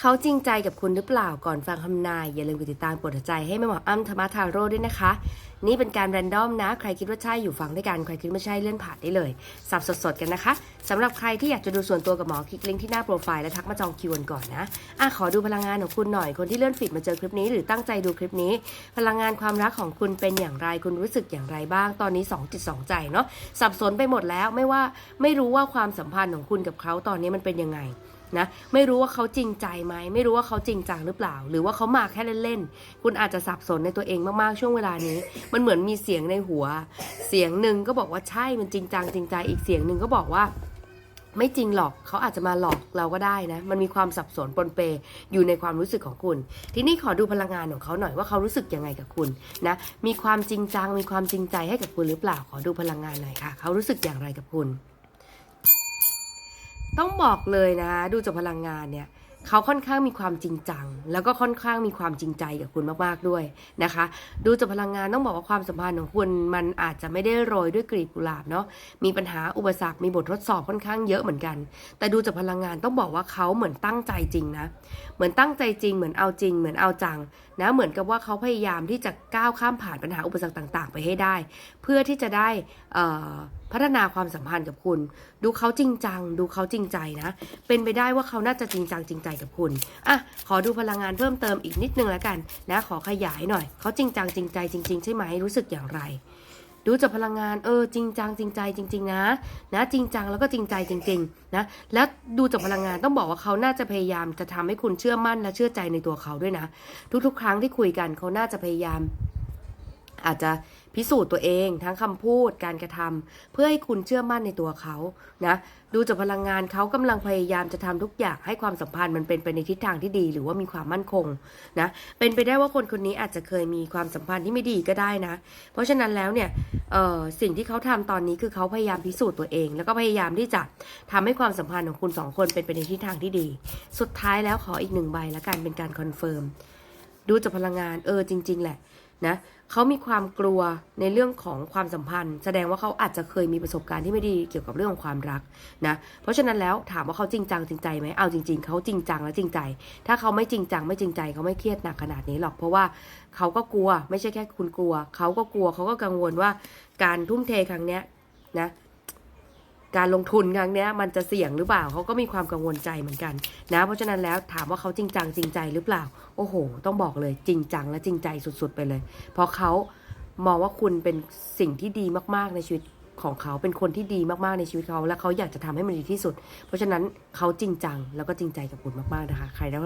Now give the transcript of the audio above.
เขาจริงใจกับคุณหรือเปล่าก่อนฟังคำนาย อย่าลืมกดติดตามกดหัวใจให้แม่หมออ้ำธรรมทาโร่ด้วยนะคะ นี่เป็นการแรนดอมนะ ใครคิดว่าใช่อยู่ฟังด้วยกันใครคิดไม่ใช่เลื่อนผ่านได้เลย สับสดๆกันนะคะสำหรับใครที่อยากจะดูส่วนตัวกับหมอคลิกลิงก์ที่หน้าโปรไฟล์และทักมาจองคิวก่อนนะอะขอดูพลังงานของคุณหน่อยคนที่เลื่อนฟีดมาเจอคลิปนี้หรือตั้งใจดูคลิปนี้ พลังงานความรักของคุณเป็นอย่างไรคุณรู้สึกอย่างไรบ้าง ตอนนี้2จิต2ใจเนาะสับสนไปหมดแล้วไม่ว่าไม่รู้ว่าความสัมพันธ์ของคุณกับเขาตอนนี้มันเป็นยังไง นะไม่รู้ว่าเขาจริงใจไหมไม่รู้ว่าเขาจริงจังหรือเปล่า หรือว่าเขามาแค่เล่นๆคุณอาจจะสับสนในตัวเองมากๆช่วงเวลานี้ มันเหมือนมีเสียงในหัว เสียงหนึ่งก็บอกว่าใช่มันจริงจังจริงใจอีกเสียงหนึ่งก็บอกว่าไม่จริงหรอกเขาอาจจะมาหลอกเราก็ได้นะ มันมีความสับสนปนเปอยู่ในความรู้สึกของคุณ ทีนี้ขอดูพลังงานของเขาหน่อยว่าเขารู้สึกยังไงกับคุณนะ มีความจริงจัง มีความจริงใจให้กับคุณหรือเปล่า ขอดูพลังงานหน่อยค่ะ เขารู้สึกอย่างไรกับคุณ ต้องบอกเลยนะ ดูจากพลังงานเนี่ยเขาค่อนข้างมีความจริงจัง แล้วก็ค่อนข้างมีความจริงใจกับคุณมากๆด้วยนะคะ ดูจากพลังงานต้องบอกว่าความสัมพันธ์ของคุณมันอาจจะไม่ได้โรยด้วยกลีบกุหลาบเนาะมีปัญหาอุปสรรคมีบททดสอบค่อนข้างเยอะเหมือนกัน แต่ดูจากพลังงานต้องบอกว่าเขาเหมือนตั้งใจจริงนะเหมือนตั้งใจจริงเหมือนเอาจริง เหมือนเอาจังนะเหมือนกับว่าเขาพยายามที่จะก้าวข้ามผ่านปัญหาอุปสรรคต่าง ๆ ไปให้ได้ เพื่อที่จะได้อ่อพัฒนาความสัมพันธ์กับคุณ ดูเขาจริงจัง ดูเขาจริงใจนะ เป็นไปได้ว่าเขาน่าจะจริงจังจริงใจกับคุณอะขอดูพลังงานเพิ่มเติมอีกนิดนึงแล้วกันนะขอขยายหน่อย เขาจริงจังจริงใจจริง ๆ ใช่ไหมรู้สึกอย่างไร ดูจากพลังงานเออจริงจังจริงใจจริง ๆ นะ นะ จริงจังแล้วก็จริงใจจริง ๆ นะ แล้วดูจากพลังงานต้องบอกว่าเขาน่าจะพยายามจะทำให้คุณเชื่อมั่นและเชื่อใจในตัวเขาด้วยนะ ทุกๆ ครั้งที่คุยกันเขาน่าจะพยายาม อาจจะพิสูจน์ตัวเองทั้งคำพูดการกระทำเพื่อให้คุณเชื่อมั่นในตัวเขานะดูจากพลังงานเขากำลังพยายามจะทำทุกอย่างให้ความสัมพันธ์มันเป็นไปในทิศทางที่ดี หรือว่ามีความมั่นคงนะเป็นไปได้ว่าคนคนนี้อาจจะเคยมีความสัมพันธ์ที่ไม่ดีก็ได้นะ เพราะฉะนั้นแล้วเนี่ยสิ่งที่เขาทำตอนนี้คือเขาพยายามพิสูจน์ตัวเอง แล้วก็พยายามที่จะทำให้ความสัมพันธ์ของคุณสองคนเป็นไปในทิศทางที่ดี สุดท้ายแล้วขออีกหนึ่งใบละกันเป็นการคอนเฟิร์มดูจากพลังงานเออจริง ๆ แหละ นะเขามีความกลัวในเรื่องของความสัมพันธ์ แสดงว่าเขาอาจจะเคยมีประสบการณ์ที่ไม่ดีเกี่ยวกับเรื่องของความรักนะเพราะฉะนั้นแล้วถามว่าเขาจริงจังจริงใจไหมเอาจริง ๆเขาจริงจังและจริงใจ ถ้าเขาไม่จริงจังไม่จริงใจเขาไม่เครียดหนักขนาดนี้หรอกเพราะว่าเขาก็กลัวไม่ใช่แค่คุณกลัว เขาก็กลัวเขาก็กังวลว่าการทุ่มเทครั้งเนี้ยนะ การลงทุนครั้งนี้มันจะเสี่ยงหรือเปล่าเขาก็มีความกังวลใจเหมือนกันนะ เพราะฉะนั้นแล้วถามว่าเขาจริงจังจริงใจหรือเปล่า โอ้โห ต้องบอกเลยจริงจังและจริงใจสุดๆ ไปเลย เพราะเขามองว่าคุณเป็นสิ่งที่ดีมากๆในชีวิตของเขาเป็นคนที่ดีมากๆในชีวิตเขา และเขาอยากจะทำให้มันดีที่สุด เพราะฉะนั้นเขาจริงจังแล้วก็จริงใจกับคุณมากๆนะคะ ใครได้